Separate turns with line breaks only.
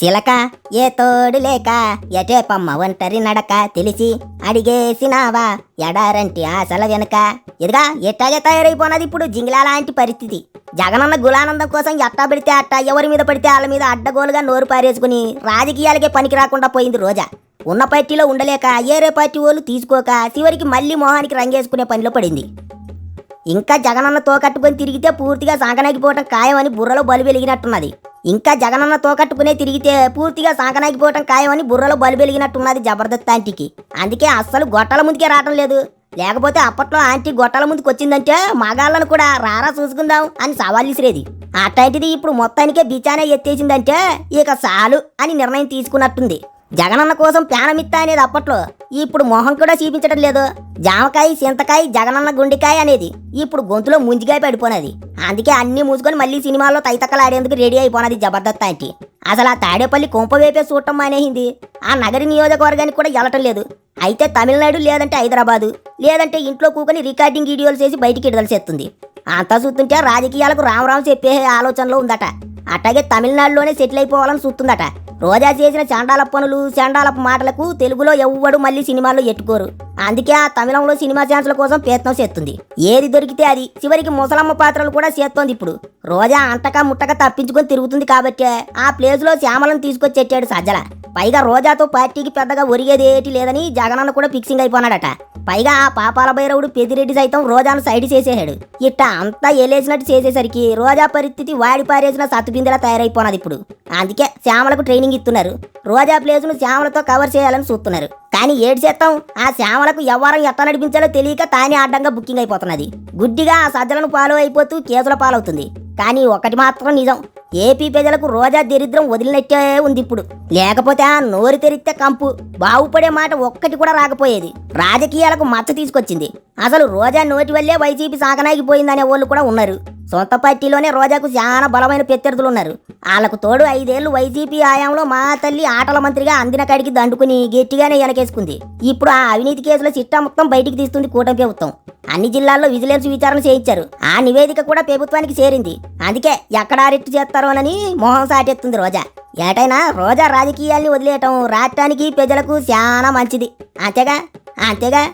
చిలక ఏ తోడు లేక ఎటే పమ్మ ఒంటరి నడక తెలిసి అడిగేసినావా? ఎడారంటి ఆశల వెనుక. ఇదిగా ఎట్టాగే తయారైపోనది ఇప్పుడు జింగిలా లాంటి పరిస్థితి. జగనన్న గులానందం కోసం ఎట్టా పెడితే అట్ట ఎవరి మీద పడితే వాళ్ళ మీద అడ్డగోలుగా నోరు పారేసుకుని రాజకీయాలకే పనికి రాకుండా పోయింది రోజా. ఉన్న పార్టీలో ఉండలేక ఏరే పార్టీ వాళ్ళు తీసుకోక చివరికి మళ్ళీ మొహానికి రంగేసుకునే పనిలో పడింది. ఇంకా జగనన్న తోకట్టుకొని తిరిగితే పూర్తిగా సాగనగిపోవటం ఖాయమని బుర్రలో బలు వెలిగినట్టున్నది. ఇంకా జగనన్న తోకట్టుకునే తిరిగితే పూర్తిగా సాగనాగిపోవటం ఖాయమని బుర్రలో బలు వెలిగినట్టున్నది జబర్దస్త్ ఆంటీకి. అందుకే అస్సలు గొట్టల ముందుకే రావటం లేదు. లేకపోతే అప్పట్లో ఆంటీ గొట్టల ముందుకు వచ్చిందంటే మగాళ్ళను కూడా రారా చూసుకుందాం అని సవాల్ విసిరేది. అట్లాంటిది ఇప్పుడు మొత్తానికే బిచానే ఎత్తేసిందంటే ఇక చాలు అని నిర్ణయం తీసుకున్నట్టుంది. జగనన్న కోసం ప్యానమిత్త అనేది అప్పట్లో. ఇప్పుడు మొహం కూడా చూపించడం లేదు. జామకాయ చింతకాయ జగనన్న గుండెకాయ అనేది ఇప్పుడు గొంతులో ముంజికాయ పడిపోనది. అందుకే అన్ని మూసుకొని మళ్ళీ సినిమాల్లో తైతక్కలాడేందుకు రెడీ అయిపోనది జబర్దస్త్ ఆంటీ. అసలు ఆ తాడేపల్లి కొంప వేపే చూడటం మానేసింది. ఆ నగరి నియోజకవర్గానికి కూడా వెళ్ళటం లేదు. అయితే తమిళనాడు లేదంటే హైదరాబాదు లేదంటే ఇంట్లో కూకొని రికార్డింగ్ వీడియోలు చేసి బయటికి విడుదలసేస్తుంది అంతా చూస్తుంటే రాజకీయాలకు రామరావు చెప్పే ఆలోచనలో ఉందట. అట్లాగే తమిళనాడులోనే సెటిల్ అయిపోవాలని చూస్తుందట. రోజా చేసిన చాండాల పనులు చాండాలపు మాటలకు తెలుగులో ఎవ్వడు మళ్ళీ సినిమాల్లో ఎట్టుకోరు. అందుకే ఆ తమిళంలో సినిమా ఛాన్స్ల కోసం ప్రయత్నం చేస్తుంది. ఏది దొరికితే అది. చివరికి ముసలమ్మ పాత్రలు కూడా చేస్తోంది ఇప్పుడు. రోజా అంటక ముట్టక తప్పించుకొని తిరుగుతుంది కాబట్టి ఆ ప్లేస్లో శ్యామలను తీసుకొచ్చెట్టాడు సజ్జల. పైగా రోజాతో పార్టీకి పెద్దగా ఒరిగేది ఏటి లేదని జగనన్న కూడా ఫిక్సింగ్ అయిపోనాడట. పైగా ఆ పాపాల భైరవుడు పెదిరెడ్డి సైతం రోజాను సైడ్ చేసేసాడు ఇట్ట అంతా ఎలేసినట్టు చేసేసరికి రోజా పరిస్థితి వాడి పారేసిన సత్తుబిందెలా తయారైపోనది ఇప్పుడు. అందుకే శ్యామలకు ట్రైనింగ్ ఇస్తున్నారు. రోజా ప్లేసును శ్యామలతో కవర్ చేయాలని చూస్తున్నారు. కానీ ఏడు చేస్తాం? ఆ శ్యామలకు ఎవరం ఎట్ట నడిపించాలో తెలియక తానే అడ్డంగా బుకింగ్ అయిపోతున్నది. గుడ్డిగా ఆ సజ్జలను ఫాలో అయిపోతూ కేసుల పాలవుతుంది. కానీ ఒకటి మాత్రం నిజం. ఏపీ ప్రజలకు రోజా దరిద్రం వదిలినట్టే ఉంది ఇప్పుడు. లేకపోతే ఆ నోరు తెరిస్తే కంపు. బాగుపడే మాట ఒక్కటి కూడా రాకపోయేది. రాజకీయాలకు మచ్చ తీసుకొచ్చింది. అసలు రోజా నోటి వల్లే వైసీపీ సాగనాగిపోయిందనే వాళ్ళు కూడా ఉన్నారు. సొంత పార్టీలోనే రోజాకు చాలా బలమైన ప్రత్యర్థులు ఉన్నారు. వాళ్ళకు తోడు ఐదేళ్ళు వైసీపీ హయాంలో మా తల్లి ఆటల మంత్రిగా అందిన కాడికి దండుకుని గట్టిగానే వెనకేసుకుంది. ఇప్పుడు ఆ అవినీతి కేసుల చిట్టా మొత్తం బయటికి తీస్తుంది కూటమి ప్రభుత్వం. అన్ని జిల్లాల్లో విజిలెన్స్ విచారణ చేయించారు. ఆ నివేదిక కూడా ప్రభుత్వానికి చేరింది. అందుకే ఎక్కడ అరెస్ట్ చేస్తారోనని మొహం సాటెత్తుంది రోజా. ఏటైనా రోజా రాజకీయాల్ని వదిలేయటం రాష్ట్రానికి ప్రజలకు చాలా మంచిది. అంతేగా? అంతేగా?